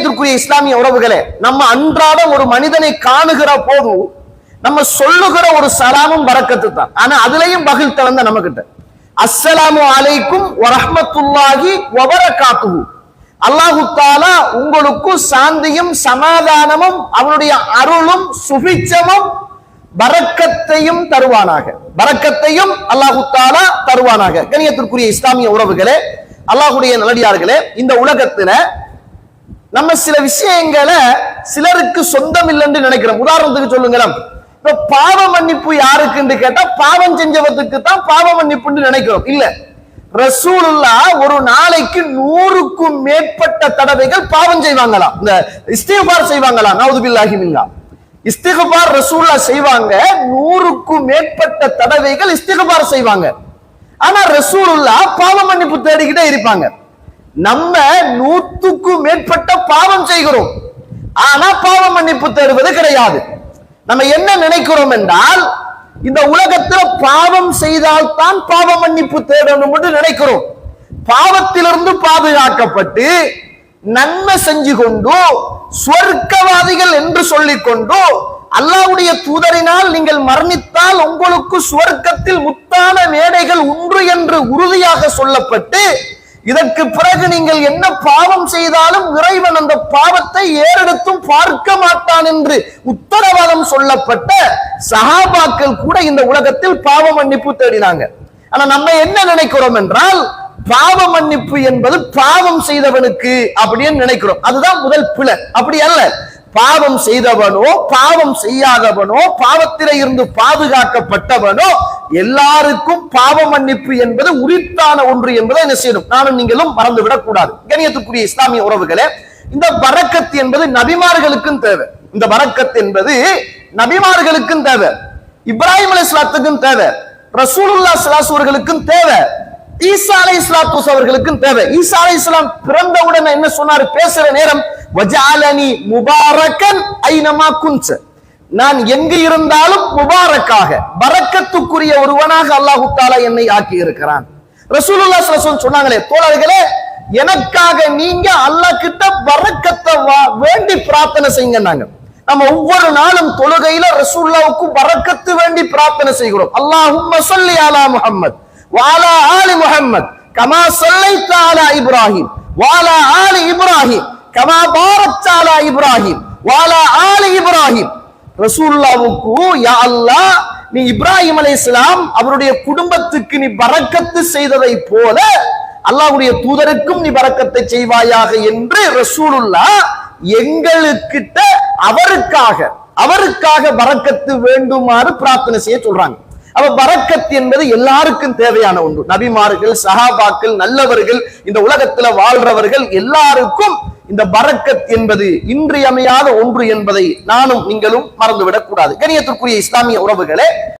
கண்ணியத்திற்குரிய இஸ்லாமிய உறவுகளே நம்ம அன்றாடம் ஒரு மனிதனை காணுகிற போது நம்ம சொல்லுகிற ஒரு சலாமும் வரக்கத்து தான். ஆனா அதுலயும் பகில் தளர்ந்த நம்ம கிட்ட அஸ்ஸலாமு அலைக்கும் வரஹ்மத்துல்லாஹி வபரகாத்துஹு. அல்லாஹு தாலா உங்களுக்கு சாந்தியும் சமாதானமும் அவனுடைய அருளும் சுபிச்சமும் பரக்கத்தையும் தருவானாக. பரக்கத்தையும் அல்லாஹு தாலா தருவானாக. கணியத்திற்குரிய இஸ்லாமிய உறவுகளே அல்லாஹுடைய நல்லடியார்களே இந்த உலகத்துல நம்ம சில விஷயங்களை சிலருக்கு சொந்தம் இல்லைன்னு நினைக்கிறோம். உதாரணத்துக்கு சொல்லுங்களேன். இப்ப பாவ மன்னிப்பு யாருக்குன்னு கேட்டா பாவம் செஞ்சவத்துக்கு தான் பாவ மன்னிப்புன்னு நினைக்கிறோம். இல்ல. ரசூலுல்லா ஒரு நாளைக்கு நூறுக்கும் மேற்பட்ட தடவைகள் பாவம் செய்வாங்களாம். இந்த இஸ்திகபார் செய்வாங்களாம். நவுதுபில்லாஹி மில்லா. இஸ்திகபார் ரசூல்லா செய்வாங்க. நூறுக்கும் மேற்பட்ட தடவைகள் இஸ்திகபார் செய்வாங்க. ஆனா ரசூலுல்லா பாவ மன்னிப்பு தேடிக்கிட்டே இருப்பாங்க. நம்ம நூத்துக்கும் மேற்பட்ட பாவம் செய்கிறோம். ஆனா பாவ மன்னிப்பு தேடுவது கிடையாது. நம்ம என்ன நினைக்கிறோம் என்றால் இந்த உலகத்துல பாவம் செய்தால் தான் பாவ மன்னிப்பு தேடணும் என்று நினைக்கிறோம். பாவத்திலிருந்து பாதுகாக்கப்பட்டு நன்மை செஞ்சு கொண்டு சுவர்க்கவாதிகள் என்று சொல்லிக் கொண்டு அல்லாவுடைய தூதரினால் நீங்கள் மரணித்தால் உங்களுக்கு சுவர்க்கத்தில் முத்தான மேடைகள் உண்டு என்று உறுதியாக சொல்லப்பட்டு இதற்கு பிறகு நீங்கள் என்ன பாவம் செய்தாலும் இறைவன் அந்த பாவத்தை ஏறெடுத்தும் பார்க்க மாட்டான் என்று உத்தரவாதம் சொல்லப்பட்ட சகாபாக்கள் கூட இந்த உலகத்தில் பாவ மன்னிப்பு தேடினாங்க. ஆனா நம்ம என்ன நினைக்கிறோம் என்றால் பாவ மன்னிப்பு என்பது பாவம் செய்தவனுக்கு அப்படின்னு நினைக்கிறோம். அதுதான் முதல் பிழை. அப்படி அல்ல. பாவம் செய்தவனோ பாவம் செய்யாதவனோ பாவத்திலே இருந்து பாதுகாக்கப்பட்டவனோ எல்லாருக்கும் பாவ மன்னிப்பு என்பது உரித்தான ஒன்று என்பதை என்ன செய்யணும்? நானும் நீங்களும் மறந்து விடக்கூடாது கணியத்துக்குரிய இஸ்லாமிய உறவுகளே இந்த பரக்கத் என்பது நபிமார்களுக்கும் தேவை. இந்த பரக்கத் என்பது நபிமார்களுக்கும் தேவை. இப்ராஹிம் அலி இஸ்லாத்துக்கும் தேவை. ரசூலுல்லா சலாஸ் அவர்களுக்கும் தேவை. ஈசா அலை இஸ்லாத்துஸ் அவர்களுக்கும் தேவை. ஈசா அலை இஸ்லாம் பிறந்தவுடன் என்ன சொன்னாரு? பேசுற நேரம் வஜாலனி முபாரக்கன் ஐனமா குன்ச. நான் எங்கு இருந்தாலும் முபாரக்காக பரக்கத்துக்குரிய ஒருவனாக அல்லாஹு தாலா என்னை ஆக்கி இருக்கிறான். ரசூலுல்லா சலசன் சொன்னாங்களே தோழர்களே எனக்காக நீங்க அல்லாஹ் கிட்ட பரக்கத்தை வா- வேண்டி பிரார்த்தனை செய்யுங்க நம்ம ஒவ்வொரு நாளும் தொழுகையில ரசூல்லாவுக்கு பரக்கத்து வேண்டி பிரார்த்தனை செய்கிறோம். அல்லாஹும் சொல்லி ஆலா முஹம்மத் வாலா ஆலி முஹம்மத் கமா சொல்லை தாலா இப்ராஹிம் வாலா ஆலி இப்ராஹிம் கமா பாரத் தாலா இப்ராஹிம் வாலா ஆலி இப்ராஹிம். ரசூல்லாவுக்கு யா அல்லாஹ் நீ இப்ராஹிம் அலைஹிஸ்ஸலாம் அவருடைய குடும்பத்துக்கு நீ பறக்கத்து செய்ததை போல அல்லாவுடைய தூதருக்கும் நீ பறக்கத்தை செய்வாயாக என்று ரசூலுல்லா எங்களுக்கிட்ட அவருக்காக அவருக்காக பறக்கத்து வேண்டுமாறு பிரார்த்தனை செய்ய சொல்றாங்க. அப்ப பரக்கத் என்பது எல்லாருக்கும் தேவையான ஒன்று. நபிமார்கள் சஹாபாக்கள் நல்லவர்கள் இந்த உலகத்துல வாழ்றவர்கள் எல்லாருக்கும் இந்த பரக்கத் என்பது இன்றியமையாத ஒன்று என்பதை நானும் நீங்களும் மறந்துவிடக் கூடாது கணியத்திற்குரிய இஸ்லாமிய உறவுகளே